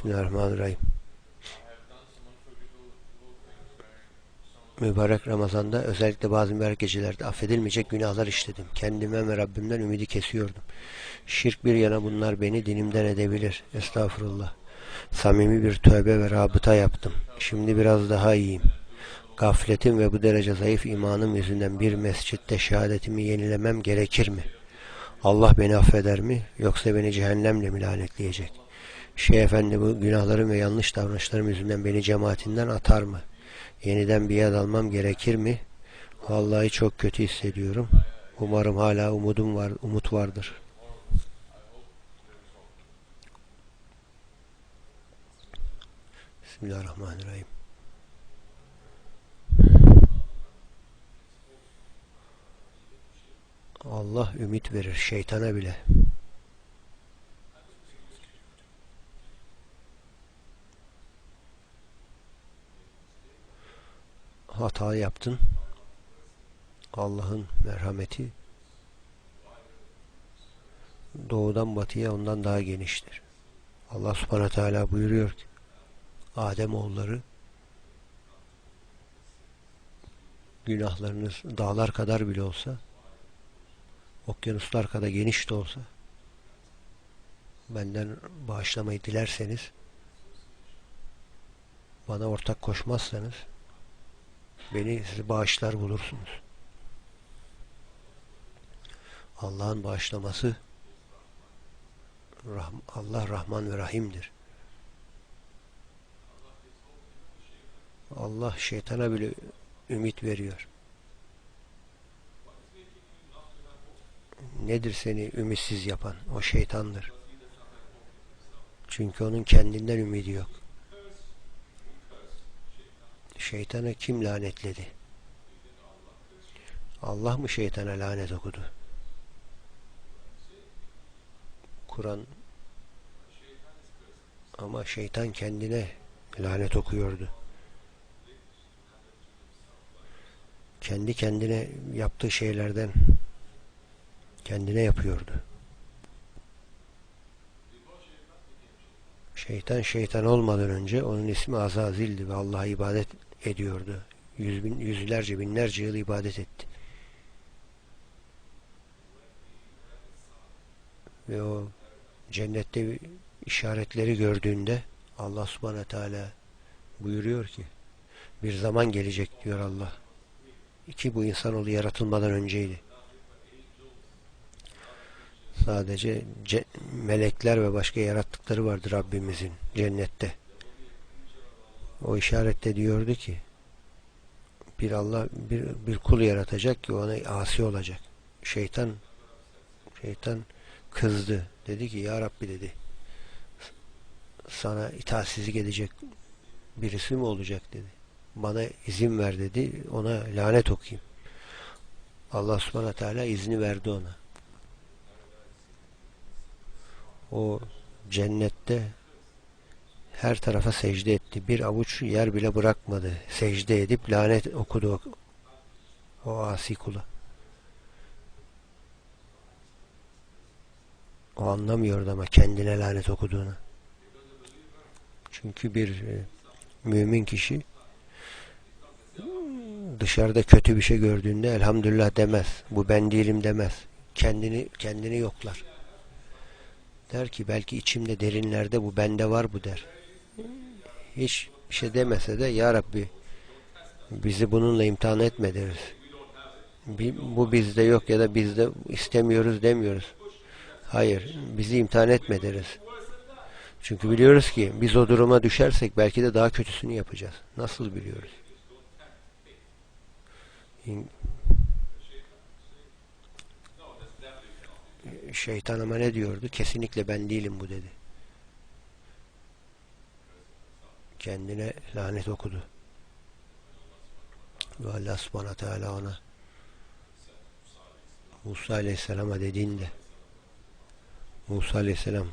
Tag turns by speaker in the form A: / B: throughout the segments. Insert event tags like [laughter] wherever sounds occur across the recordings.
A: Bismillahirrahmanirrahim. Mübarek Ramazan'da özellikle bazı mübarek gecelerde affedilmeyecek günahlar işledim. Kendime ve Rabbimden ümidi kesiyordum. Şirk bir yana bunlar beni dinimden edebilir. Estağfurullah. Samimi bir tövbe ve rabıta yaptım. Şimdi biraz daha iyiyim. Gafletim ve bu derece zayıf imanım yüzünden bir mescitte şehadetimi yenilemem gerekir mi? Allah beni affeder mi? Yoksa beni cehennemle mi lanetleyecek? Şeyh Efendi bu günahlarım ve yanlış davranışlarım yüzünden beni cemaatinden atar mı? Yeniden biat almam gerekir mi? Vallahi çok kötü hissediyorum. Umarım hala umudum var, umut vardır. Bismillahirrahmanirrahim. Allah ümit verir şeytana bile. Hata yaptın. Allah'ın merhameti doğudan batıya ondan daha geniştir. Allah subhanahu teala buyuruyor ki Adem oğulları günahlarınız dağlar kadar bile olsa okyanuslar kadar geniş de olsa benden bağışlamayı dilerseniz bana ortak koşmazsanız beni sizi bağışlar bulursunuz. Allah'ın bağışlaması Allah Rahman ve Rahim'dir. Allah şeytana bile ümit veriyor. Nedir seni ümitsiz yapan? O şeytandır. Çünkü onun kendinden ümidi yok. Şeytana kim lanetledi? Allah mı şeytana lanet okudu? Kur'an ama şeytan kendine lanet okuyordu. Kendi kendine yaptığı şeylerden kendine yapıyordu. Şeytan şeytan olmadan önce onun ismi Azazil'di ve Allah'a ibadet ediyordu. Yüz bin, yüzlerce binlerce yıl ibadet etti. Ve o cennette işaretleri gördüğünde Allah subhanahu teala buyuruyor ki bir zaman gelecek diyor Allah. İki bu insanoğlu yaratılmadan önceydi. Sadece melekler ve başka yarattıkları vardır Rabbimizin cennette. O işarette diyordu ki bir Allah bir, bir kul yaratacak ki ona asi olacak. Şeytan şeytan kızdı. Dedi ki ya Rabbi dedi sana itaatsizlik edecek birisi mi olacak dedi. Bana izin ver dedi. Ona lanet okuyayım. Allah subhanahu teala izni verdi ona. O cennette her tarafa secde etti. Bir avuç yer bile bırakmadı. Secde edip lanet okudu o, o asi kula. O anlamıyordu ama kendine lanet okuduğunu. Çünkü bir e, mümin kişi dışarıda kötü bir şey gördüğünde elhamdülillah demez. Bu ben değilim demez. Kendini kendini yoklar. Der ki belki içimde derinlerde bu bende var bu der. Hiç bir şey demese de ya Rabbi bizi bununla imtihan etme. Bu bizde yok ya da bizde istemiyoruz demiyoruz. Hayır, bizi imtihan etme. Çünkü biliyoruz ki biz o duruma düşersek belki de daha kötüsünü yapacağız. Nasıl biliyoruz? Şeytan ama ne diyordu? Kesinlikle ben değilim bu dedi. Kendine lanet okudu. Ve Allah subhanahu teala ona Musa aleyhisselama dediğinde Musa aleyhisselam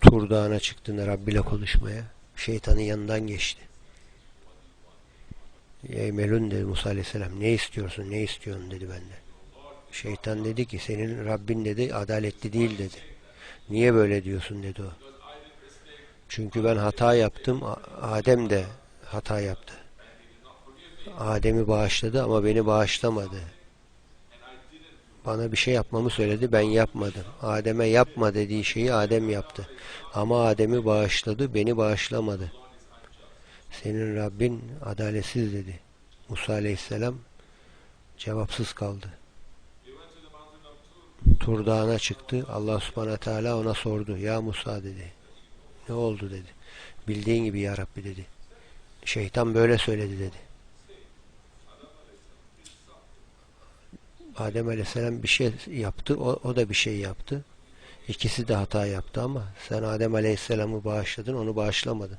A: Tur Dağı'na çıktığında Rabbi ile konuşmaya şeytanın yanından geçti. Ey Melun dedi Musa aleyhisselam ne istiyorsun ne istiyorsun dedi benden. Şeytan dedi ki senin Rabbin dedi adaletli değil dedi. Niye böyle diyorsun dedi o. Çünkü ben hata yaptım. Adem de hata yaptı. Adem'i bağışladı ama beni bağışlamadı. Bana bir şey yapmamı söyledi, ben yapmadım. Adem'e yapma dediği şeyi Adem yaptı. Ama Adem'i bağışladı, beni bağışlamadı. Senin Rabbin adaletsiz dedi. Musa Aleyhisselam cevapsız kaldı. Tur Dağı'na çıktı. Allah Subhanahu Teala ona sordu. Ya Musa dedi. Ne oldu dedi. Bildiğin gibi ya Rabbi dedi. Şeytan böyle söyledi dedi. Adem Aleyhisselam bir şey yaptı. O, o da bir şey yaptı. İkisi de hata yaptı ama sen Adem Aleyhisselam'ı bağışladın, onu bağışlamadın.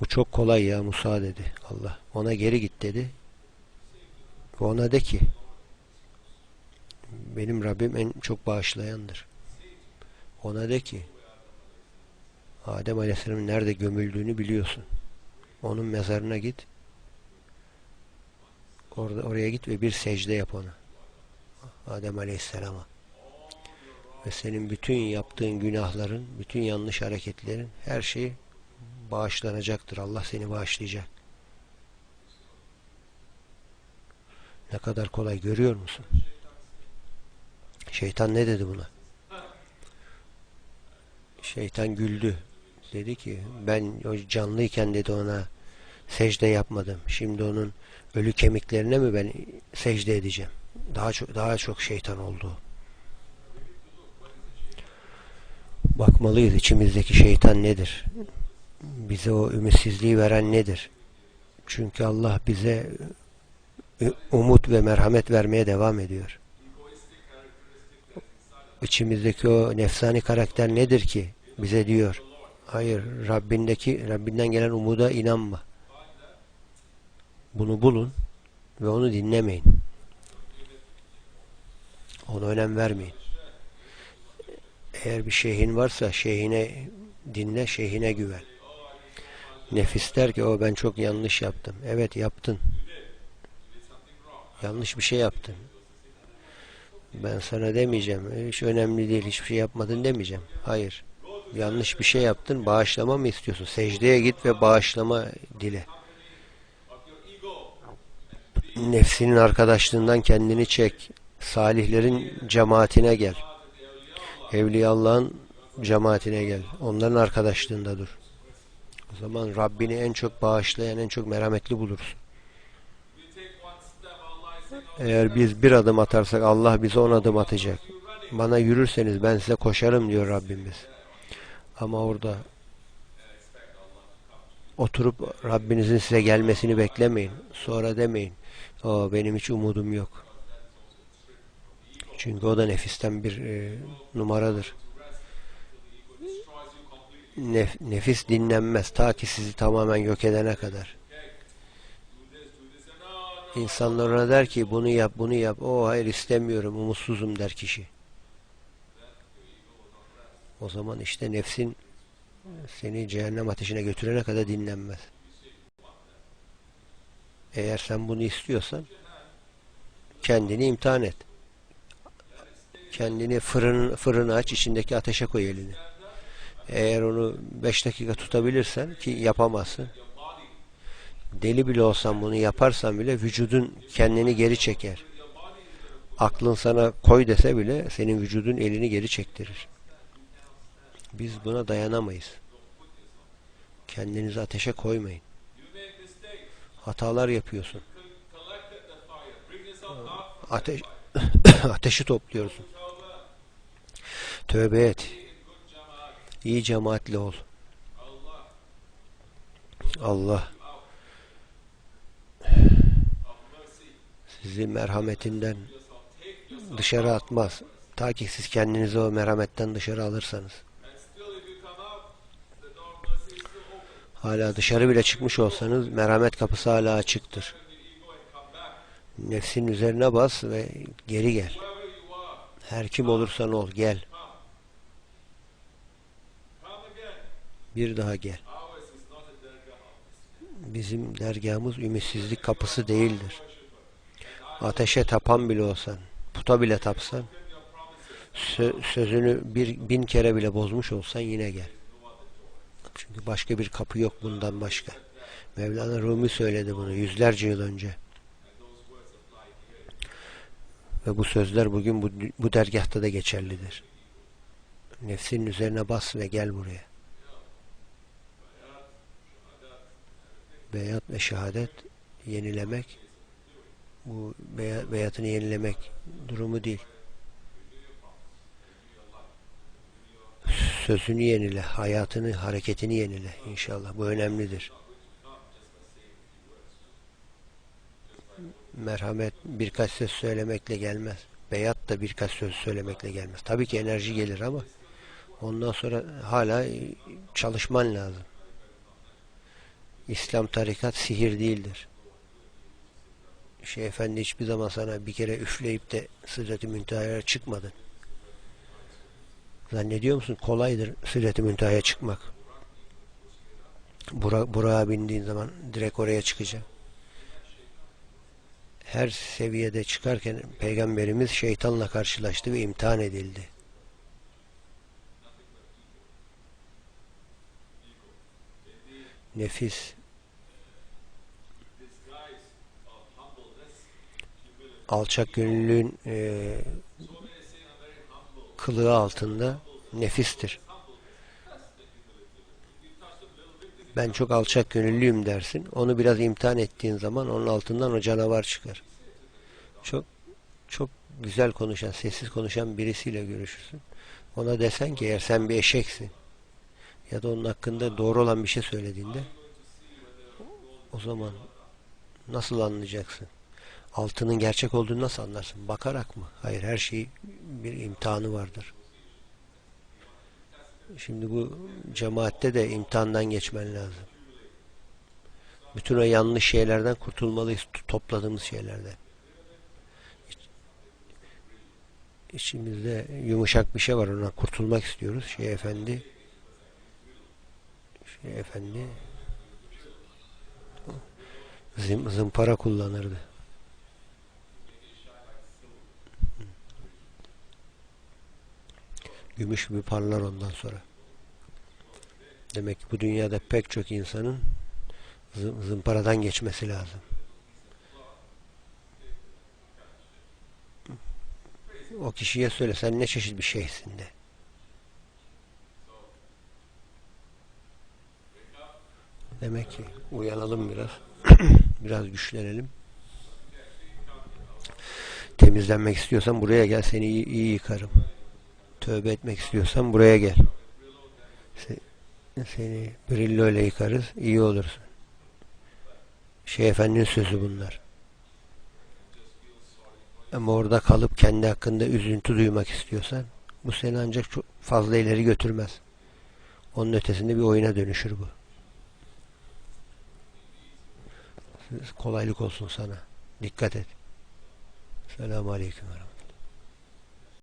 A: Bu çok kolay ya Musa dedi Allah. Ona geri git dedi. Ve ona de ki benim Rabbim en çok bağışlayandır. Ona de ki Adem Aleyhisselam'ın nerede gömüldüğünü biliyorsun. Onun mezarına git. Orada oraya git ve bir secde yap ona. Adem Aleyhisselam'a. Ve senin bütün yaptığın günahların, bütün yanlış hareketlerin, her şey bağışlanacaktır. Allah seni bağışlayacak. Ne kadar kolay görüyor musun? Şeytan ne dedi buna? Şeytan güldü. Dedi ki ben o canlıyken dedi ona secde yapmadım. Şimdi onun ölü kemiklerine mi ben secde edeceğim? Daha çok daha çok şeytan oldu. Bakmalıyız içimizdeki şeytan nedir? Bize o ümitsizliği veren nedir? Çünkü Allah bize umut ve merhamet vermeye devam ediyor. İçimizdeki o nefsani karakter nedir ki? Bize diyor. Hayır, Rabbindeki, Rabbinden gelen umuda inanma. Bunu bulun ve onu dinlemeyin. Ona önem vermeyin. Eğer bir şeyhin varsa şeyhine dinle, şeyhine güven. Nefis der ki o ben çok yanlış yaptım. Evet yaptın. Yanlış bir şey yaptın. Ben sana demeyeceğim. Hiç önemli değil. Hiçbir şey yapmadın demeyeceğim. Hayır. Yanlış bir şey yaptın. Bağışlama mı istiyorsun? Secdeye git ve bağışlama dile. Nefsinin arkadaşlığından kendini çek. Salihlerin cemaatine gel. Evliya Allah'ın cemaatine gel. Onların arkadaşlığında dur. O zaman Rabbini en çok bağışlayan, en çok merhametli bulursun. Eğer biz bir adım atarsak Allah bize on adım atacak. Bana yürürseniz ben size koşarım diyor Rabbimiz. Ama orada oturup Rabbinizin size gelmesini beklemeyin. Sonra demeyin. O benim hiç umudum yok. Çünkü o da nefisten bir e, numaradır. Nef, nefis dinlenmez ta ki sizi tamamen yok edene kadar. İnsanlar ona der ki bunu yap bunu yap. O hayır istemiyorum umutsuzum der kişi. O zaman işte nefsin seni cehennem ateşine götürene kadar dinlenmez. Eğer sen bunu istiyorsan kendini imtihan et. Kendini fırın, fırını aç, içindeki ateşe koy elini. Eğer onu 5 dakika tutabilirsen ki yapamazsın. Deli bile olsan bunu yaparsan bile vücudun kendini geri çeker. Aklın sana koy dese bile senin vücudun elini geri çektirir. Biz buna dayanamayız. Kendinizi ateşe koymayın. Hatalar yapıyorsun. Ateş, [coughs] ateşi topluyorsun. Tövbe et. İyi cemaatli ol. Allah sizi merhametinden dışarı atmaz. Ta ki siz kendinizi o merhametten dışarı alırsanız. Hala dışarı bile çıkmış olsanız merhamet kapısı hala açıktır. Nefsin üzerine bas ve geri gel. Her kim olursan ol gel. Bir daha gel. Bizim dergahımız ümitsizlik kapısı değildir. Ateşe tapan bile olsan, puta bile tapsan, sö sözünü bir bin kere bile bozmuş olsan yine gel. Çünkü başka bir kapı yok bundan başka. Mevlana Rumi söyledi bunu yüzlerce yıl önce. Ve bu sözler bugün bu, bu dergahta da geçerlidir. Nefsinin üzerine bas ve gel buraya. Beyat ve şehadet yenilemek bu beya- beyatını yenilemek durumu değil. Sözünü yenile, hayatını, hareketini yenile inşallah. Bu önemlidir. Merhamet birkaç söz söylemekle gelmez. Beyat da birkaç söz söylemekle gelmez. Tabii ki enerji gelir ama ondan sonra hala çalışman lazım. İslam tarikat sihir değildir. Şey efendi hiçbir zaman sana bir kere üfleyip de Sıdret-i çıkmadın. Zannediyor musun? Kolaydır Sıdret-i Münteha'ya çıkmak. Bura, Burak'a bindiğin zaman direkt oraya çıkacak. Her seviyede çıkarken Peygamberimiz şeytanla karşılaştı ve imtihan edildi. Nefis alçak gönüllülüğün e, kılığı altında nefistir. Ben çok alçak gönüllüyüm dersin. Onu biraz imtihan ettiğin zaman onun altından o canavar çıkar. Çok çok güzel konuşan, sessiz konuşan birisiyle görüşürsün. Ona desen ki eğer sen bir eşeksin ya da onun hakkında doğru olan bir şey söylediğinde o zaman nasıl anlayacaksın? Altının gerçek olduğunu nasıl anlarsın? Bakarak mı? Hayır, her şey bir imtihanı vardır. Şimdi bu cemaatte de imtihandan geçmen lazım. Bütün o yanlış şeylerden kurtulmalıyız, topladığımız şeylerden. İçimizde yumuşak bir şey var, ona kurtulmak istiyoruz. Şey efendi, şey efendi zım, zımpara kullanırdı. Gümüş gibi parlar ondan sonra. Demek ki bu dünyada pek çok insanın zımparadan geçmesi lazım. O kişiye söyle sen ne çeşit bir şeysin de. Demek ki uyanalım biraz. [clears throat] biraz güçlenelim. Temizlenmek istiyorsan buraya gel seni iyi, iyi yıkarım. Tövbe etmek istiyorsan buraya gel. Seni Brillo ile yıkarız. iyi olursun. Şey efendinin sözü bunlar. Ama orada kalıp kendi hakkında üzüntü duymak istiyorsan bu seni ancak çok fazla ileri götürmez. Onun ötesinde bir oyuna dönüşür bu. Kolaylık olsun sana. Dikkat et. Selamun Aleyküm.